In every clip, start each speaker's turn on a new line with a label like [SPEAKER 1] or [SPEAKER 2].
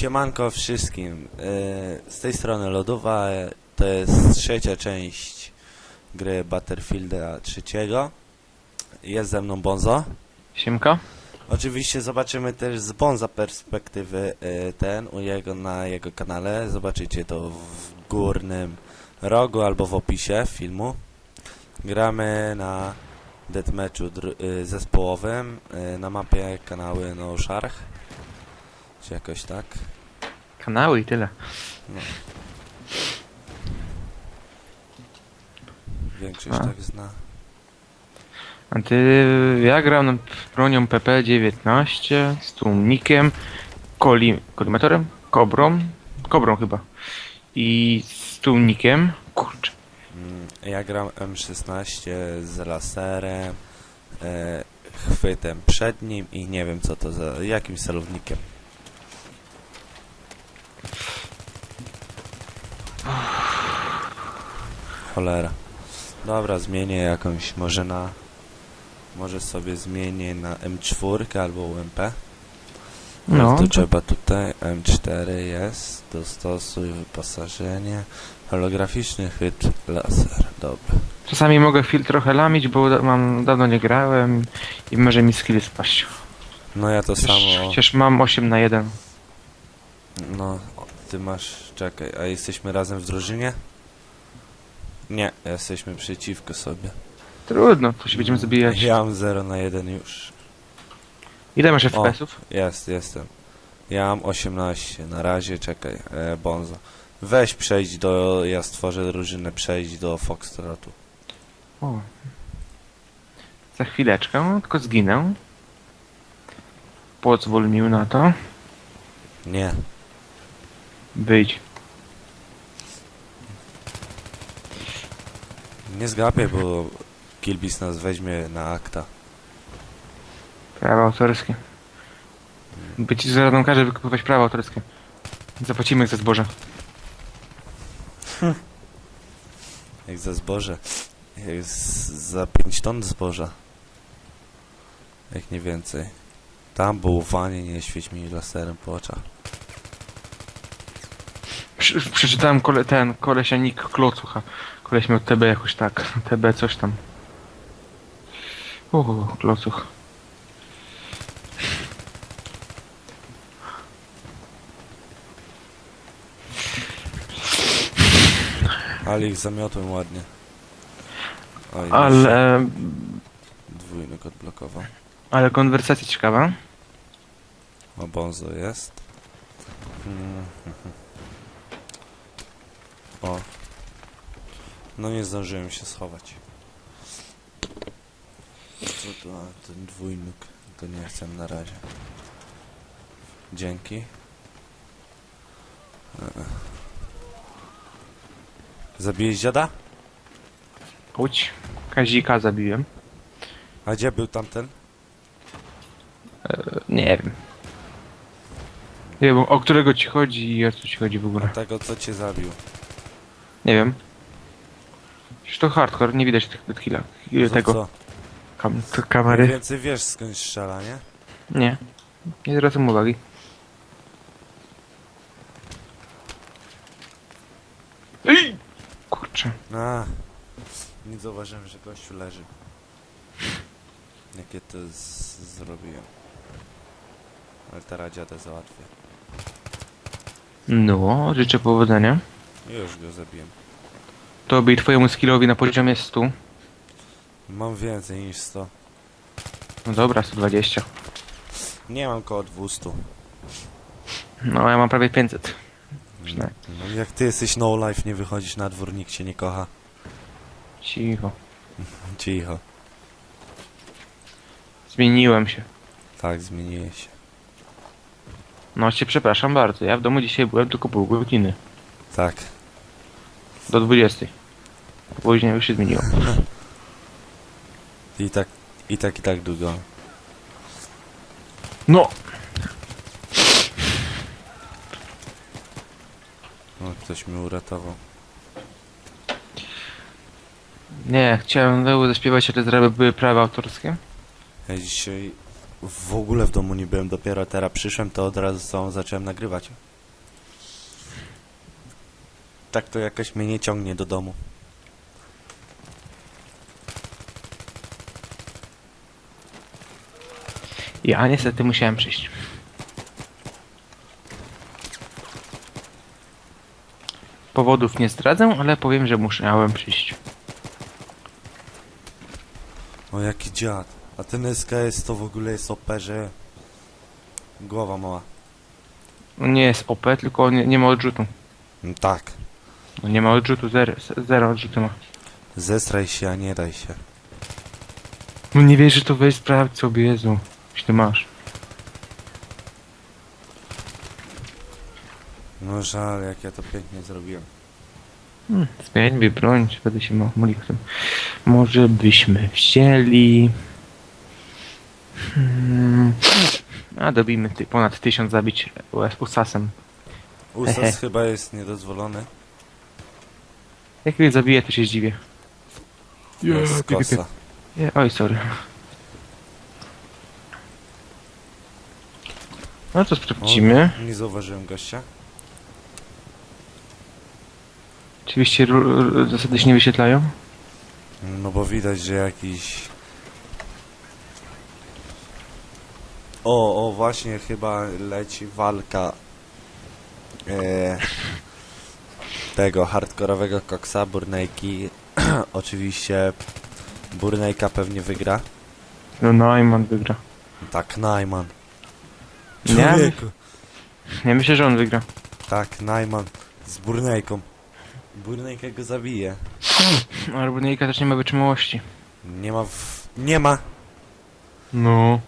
[SPEAKER 1] Siemanko wszystkim. E, Z tej strony Lodowa. e, To jest trzecia część gry Battlefielda trzeciego. Jest ze mną Bonzo.
[SPEAKER 2] Siemka?
[SPEAKER 1] Oczywiście zobaczymy też z Bonza perspektywy e, ten u jego na jego kanale. Zobaczycie to w górnym rogu albo w opisie filmu. Gramy na deathmatchu y, zespołowym na mapie kanały No Shark. Czy jakoś tak.
[SPEAKER 2] Kanały i tyle.
[SPEAKER 1] Większość
[SPEAKER 2] A.
[SPEAKER 1] tak zna.
[SPEAKER 2] A ty, ja gram bronią PP-19 z tłumnikiem, koli, kolimatorem, kobrą, kobrą chyba. I z tłumnikiem, kurczę,
[SPEAKER 1] Mm, Ja gram M16 z laserem, e, chwytem przed nim i nie wiem co to za, jakimś celownikiem. Cholera. Dobra, zmienię jakąś, może na... Może sobie zmienię na M4 albo UMP.
[SPEAKER 2] no,
[SPEAKER 1] to
[SPEAKER 2] to,
[SPEAKER 1] trzeba tutaj M4 jest, dostosuj wyposażenie, holograficzny chwyt laser, dobra.
[SPEAKER 2] czasami mogę chwil trochę lamić, bo da, mam, dawno nie grałem i może mi skill spaść.
[SPEAKER 1] No ja to samo,
[SPEAKER 2] chociaż mam 8 na 1.
[SPEAKER 1] no ty masz, czekaj, a jesteśmy razem w drużynie? Nie, jesteśmy przeciwko sobie.
[SPEAKER 2] Trudno, to się będziemy zabijać.
[SPEAKER 1] Ja mam 0 na 1 już.
[SPEAKER 2] Ile masz FPS-ów?
[SPEAKER 1] Jest, jestem. Ja mam 18, na razie czekaj, e, Bonzo. Weź przejdź do, ja stworzę drużynę, przejdź do Foxtrotu.
[SPEAKER 2] O. Za chwileczkę, tylko zginę. Pozwól mi na to.
[SPEAKER 1] Nie,
[SPEAKER 2] Wyjdź.
[SPEAKER 1] Nie zgapiaj, bo Kilbis nas weźmie na akta.
[SPEAKER 2] Prawa autorskie. By ci zaraz każe wykupywać prawa autorskie. Zapłacimy za zboże.
[SPEAKER 1] Jak za zboże. Jak z, za 5 ton zboża. Jak nie więcej. Tam bałwanie nie świeć mi laserem po oczach.
[SPEAKER 2] Prze przeczytałem kole ten kolesia Nick Klocucha. Koleś miał TB jakoś tak. TB coś tam. O, Klocuch.
[SPEAKER 1] Ale ich zamiotłem ładnie. Oj,
[SPEAKER 2] Ale,
[SPEAKER 1] Dwójnik odblokował.
[SPEAKER 2] ale konwersacja ciekawa.
[SPEAKER 1] O, Bonzo jest. Mm, O. No nie zdążyłem się schować. Co to? A, ten dwójnik. To nie chcę na razie. Dzięki. E. Zabiłeś dziada?
[SPEAKER 2] Chodź. Kazika zabiłem.
[SPEAKER 1] A gdzie był tamten?
[SPEAKER 2] Nie wiem. Nie wiem, o którego ci chodzi i o co ci chodzi w ogóle.
[SPEAKER 1] Tego, co cię zabił.
[SPEAKER 2] Nie wiem. Przecież to hardcore, nie widać tych
[SPEAKER 1] Za
[SPEAKER 2] tego
[SPEAKER 1] co?
[SPEAKER 2] kam t-
[SPEAKER 1] Mniej
[SPEAKER 2] kamery.
[SPEAKER 1] więcej wiesz skąd strzela, nie?
[SPEAKER 2] Nie. Nie zwracam uwagi. Ej! Kurczę.
[SPEAKER 1] A, nie zauważyłem, że gościu leży. Jakie to z- zrobiłem. Ale teraz dziadę załatwię.
[SPEAKER 2] No, życzę powodzenia.
[SPEAKER 1] Już go zabiłem.
[SPEAKER 2] Tobie i twojemu skillowi na poziomie 100.
[SPEAKER 1] Mam więcej niż 100.
[SPEAKER 2] No dobra, 120.
[SPEAKER 1] Nie mam koło 200.
[SPEAKER 2] No, ja mam prawie 500. Przynajmniej.
[SPEAKER 1] No, jak ty jesteś no life, nie wychodzisz na dwór, nikt cię nie kocha.
[SPEAKER 2] Cicho.
[SPEAKER 1] Cicho.
[SPEAKER 2] Zmieniłem się.
[SPEAKER 1] Tak, zmieniłeś się.
[SPEAKER 2] No cię przepraszam bardzo. Ja w domu dzisiaj byłem tylko pół godziny.
[SPEAKER 1] Tak.
[SPEAKER 2] Do 20. Później już się zmieniło.
[SPEAKER 1] I tak, i tak, i tak długo.
[SPEAKER 2] No!
[SPEAKER 1] No, ktoś mnie uratował.
[SPEAKER 2] Nie, chciałem znowu zaśpiewać, ale żeby były prawa autorskie.
[SPEAKER 1] Ja dzisiaj w ogóle w domu nie byłem, dopiero teraz przyszłem, to od razu z tobą zacząłem nagrywać. Tak to jakoś mnie nie ciągnie do domu.
[SPEAKER 2] Ja niestety musiałem przyjść. Powodów nie zdradzę, ale powiem, że musiałem przyjść.
[SPEAKER 1] O jaki dziad. A ten SKS to w ogóle jest OP, że... Głowa mała.
[SPEAKER 2] No nie jest OP, tylko nie, nie ma odrzutu.
[SPEAKER 1] No tak.
[SPEAKER 2] No nie ma odrzutu, zero, zero odrzutu ma.
[SPEAKER 1] Zestraj się, a nie daj się.
[SPEAKER 2] No nie wiesz, że to weź sprawdź sobie, Jezu. Jeśli ty masz.
[SPEAKER 1] No żal, jak ja to pięknie zrobiłem.
[SPEAKER 2] Hmm, zmieńmy broń, będę się o tym. Może byśmy wzięli... Hmm. A dobijmy ty, ponad tysiąc zabić US usasem.
[SPEAKER 1] Usas
[SPEAKER 2] Hehe.
[SPEAKER 1] chyba jest niedozwolony.
[SPEAKER 2] Jak mnie zabije, to się zdziwię.
[SPEAKER 1] Jest kosa.
[SPEAKER 2] Nie, oj, sorry. No to sprawdzimy.
[SPEAKER 1] O, nie zauważyłem gościa.
[SPEAKER 2] Oczywiście ru- ru- zasady się nie wyświetlają.
[SPEAKER 1] No bo widać, że jakiś... O, o, właśnie chyba leci walka e, tego hardkorowego koksa, Burnejki. Oczywiście Burnejka pewnie wygra.
[SPEAKER 2] No Najman wygra.
[SPEAKER 1] Tak, Najman.
[SPEAKER 2] Nie?
[SPEAKER 1] Człowieku.
[SPEAKER 2] Nie myślę, że on wygra.
[SPEAKER 1] Tak, Najman z Burnejką. Burnejka go zabije.
[SPEAKER 2] Ale Brunejka też nie ma wytrzymałości.
[SPEAKER 1] Nie ma w... Nie ma!
[SPEAKER 2] No.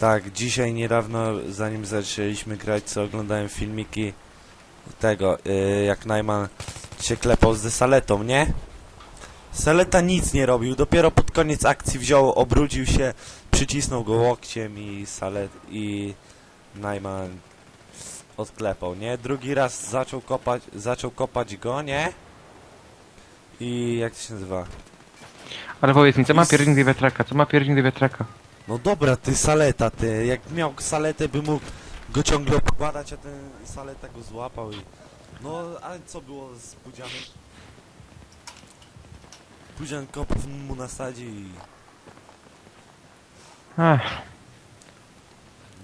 [SPEAKER 1] Tak, dzisiaj niedawno, zanim zaczęliśmy grać, co oglądałem filmiki tego, yy, jak Najman się klepał ze Saletą, nie? Saleta nic nie robił, dopiero pod koniec akcji wziął, obrócił się, przycisnął go łokciem i Salet i Najman odklepał, nie? Drugi raz zaczął kopać, zaczął kopać go, nie? I jak to się nazywa?
[SPEAKER 2] Ale powiedz mi, co ma
[SPEAKER 1] Jest-
[SPEAKER 2] piernik do wiatraka? Co ma piernik do wiatraka?
[SPEAKER 1] No dobra, ty saleta, ty. Jak miał saletę, by mógł go ciągle obkładać, a ten saleta go złapał i... No, ale co było z Pudzianem? Pudzian kopł mu na sadzie i...
[SPEAKER 2] Ach,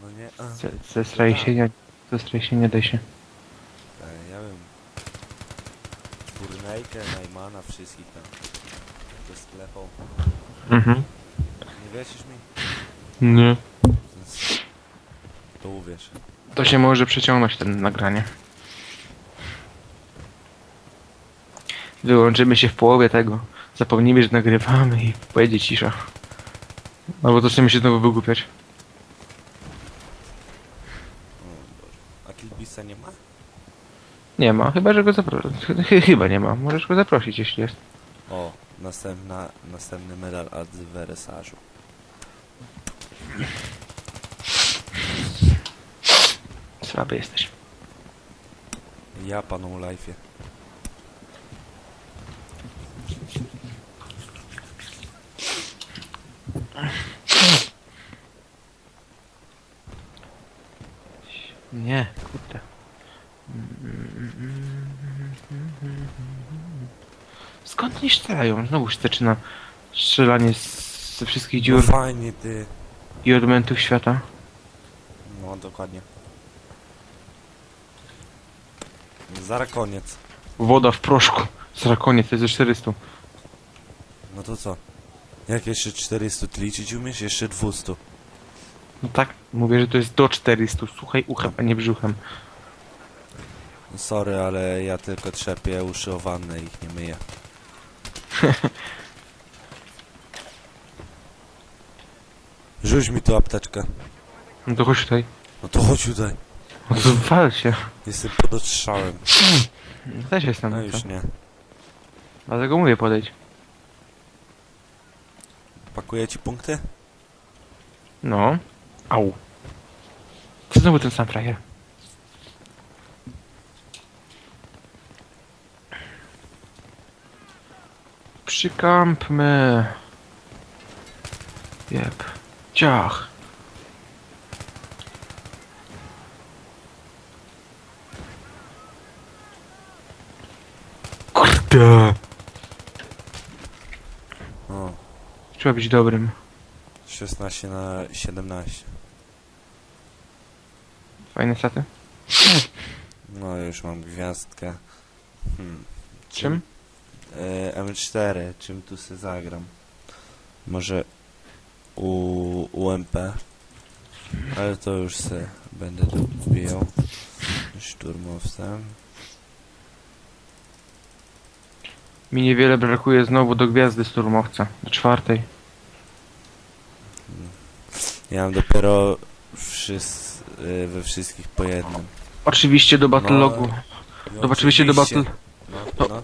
[SPEAKER 1] No nie... A,
[SPEAKER 2] ze, zestraj się, nie, zestraj się, nie daj się.
[SPEAKER 1] e, ja wiem... Burnejkę, Najmana, wszystkich tam. To sklepał.
[SPEAKER 2] Mhm.
[SPEAKER 1] Nie wierzysz mi?
[SPEAKER 2] Nie.
[SPEAKER 1] Więc To
[SPEAKER 2] się może przeciągnąć ten nagranie. Wyłączymy się w połowie tego. Zapomnimy, że nagrywamy i pojedzie cisza. Albo zaczniemy się znowu wygłupiać.
[SPEAKER 1] A Kilbisa nie ma?
[SPEAKER 2] Nie ma, chyba że go zaprosić. Chyba nie ma. Możesz go zaprosić, jeśli jest.
[SPEAKER 1] O, następna, następny medal ad
[SPEAKER 2] Słaby jesteś.
[SPEAKER 1] Ja panu life'ie.
[SPEAKER 2] Nie, kurde. Skąd nie strzelają? Znowu się zaczyna strzelanie z, ze wszystkich
[SPEAKER 1] No
[SPEAKER 2] dziur
[SPEAKER 1] fajnie ty.
[SPEAKER 2] i odmętów świata.
[SPEAKER 1] No dokładnie. Zaraz koniec.
[SPEAKER 2] Woda w proszku. Strakonie, to jest ze 400.
[SPEAKER 1] No to co? Jak jeszcze 400 ty liczyć umiesz? Jeszcze 200.
[SPEAKER 2] No tak, mówię, że to jest do 400. Słuchaj uchem, a nie brzuchem.
[SPEAKER 1] No sorry, ale ja tylko trzepię uszy o wannę ich nie myję. Rzuć mi tu apteczkę.
[SPEAKER 2] No to chodź tutaj.
[SPEAKER 1] No to chodź tutaj.
[SPEAKER 2] No to wal się.
[SPEAKER 1] Jestem pod odstrzałem.
[SPEAKER 2] Też jestem.
[SPEAKER 1] No
[SPEAKER 2] No
[SPEAKER 1] już nie.
[SPEAKER 2] Dlatego mówię podejdź.
[SPEAKER 1] Pakuję ci punkty?
[SPEAKER 2] No. Au. Znowu ten sam frajer. Przykampmy. Jep. Ciach. Kurde.
[SPEAKER 1] O,
[SPEAKER 2] Trzeba być dobrym.
[SPEAKER 1] 16 na 17.
[SPEAKER 2] Fajne staty.
[SPEAKER 1] No już mam gwiazdkę. Hmm.
[SPEAKER 2] Czym?
[SPEAKER 1] E, M4, czym tu se zagram? Może u UMP? Ale to już se będę tu wbijał. Szturmowcem.
[SPEAKER 2] Mi niewiele brakuje znowu do gwiazdy szturmowca. Do czwartej.
[SPEAKER 1] Ja mam dopiero wszys e, we wszystkich po jednym.
[SPEAKER 2] Oczywiście do
[SPEAKER 1] No,
[SPEAKER 2] logu.
[SPEAKER 1] No,
[SPEAKER 2] oczywiście do battle...
[SPEAKER 1] No, no,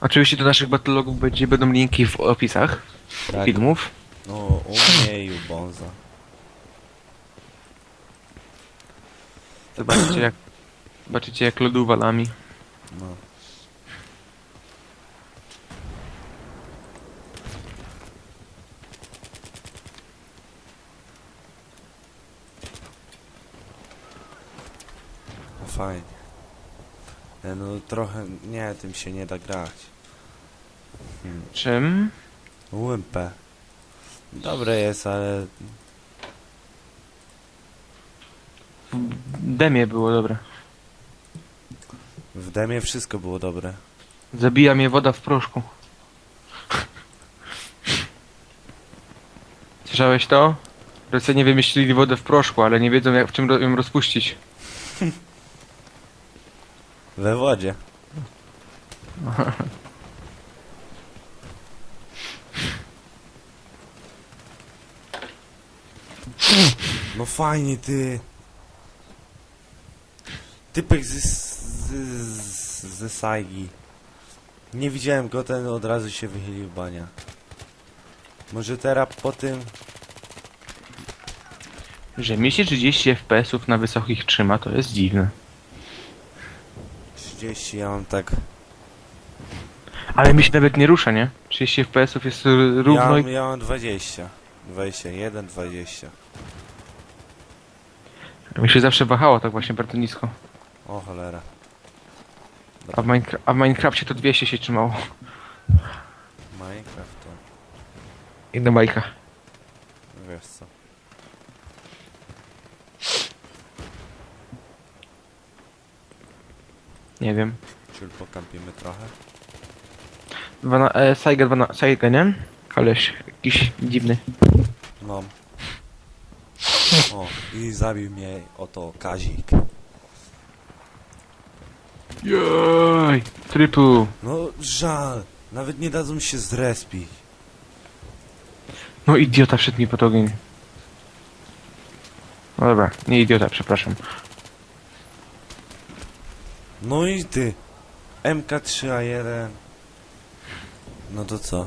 [SPEAKER 2] Oczywiście do naszych battle logów będzie, będą linki w opisach
[SPEAKER 1] tak.
[SPEAKER 2] filmów.
[SPEAKER 1] No, u mnie i u Bonza.
[SPEAKER 2] Zobaczycie jak... Zobaczycie jak lodu walami.
[SPEAKER 1] No. Fajnie. E, No trochę, nie, tym się nie da grać. Hmm.
[SPEAKER 2] Czym?
[SPEAKER 1] UMP. Dobre jest, ale
[SPEAKER 2] W demie było dobre.
[SPEAKER 1] w demie wszystko było dobre.
[SPEAKER 2] Zabija mnie woda w proszku. Słyszałeś to? Rosjanie wymyślili wodę w proszku, ale nie wiedzą jak, w czym ro- ją rozpuścić.
[SPEAKER 1] We wodzie. No fajnie ty. Typek z, z, z, ze Saigi. Nie widziałem go, ten od razu się wychylił bania. Może teraz po tym...
[SPEAKER 2] Że mi się 30 FPS-ów na wysokich trzyma, to jest dziwne.
[SPEAKER 1] 30 ja mam tak...
[SPEAKER 2] Ale mi się nawet nie rusza, nie? 30 FPS-ów jest r-
[SPEAKER 1] Ja
[SPEAKER 2] równo
[SPEAKER 1] mam,
[SPEAKER 2] i...
[SPEAKER 1] ja mam 20. 21, 20.
[SPEAKER 2] Mi się zawsze wahało tak właśnie bardzo nisko.
[SPEAKER 1] O cholera.
[SPEAKER 2] A w, Minecra- a w Minecrafcie to 200 się trzymało.
[SPEAKER 1] Minecraft to...
[SPEAKER 2] Jedna bajka.
[SPEAKER 1] Wiesz co.
[SPEAKER 2] Nie wiem.
[SPEAKER 1] Czyli pokampimy trochę.
[SPEAKER 2] Wana, e, Saiga, dwana, Saiga, nie? Koleś, jakiś dziwny.
[SPEAKER 1] No. O, i zabił mnie oto Kazik.
[SPEAKER 2] Joj! Trypu!
[SPEAKER 1] No, żal. Nawet nie dadzą się zrespić.
[SPEAKER 2] No idiota wszedł mi pod ogień. No dobra, nie idiota, przepraszam.
[SPEAKER 1] No i ty. MK3A1. No to co?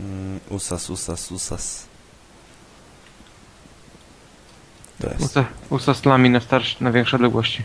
[SPEAKER 1] Mm, usas, usas, usas. To jest.
[SPEAKER 2] Usta slami na starsze, na większe odległości.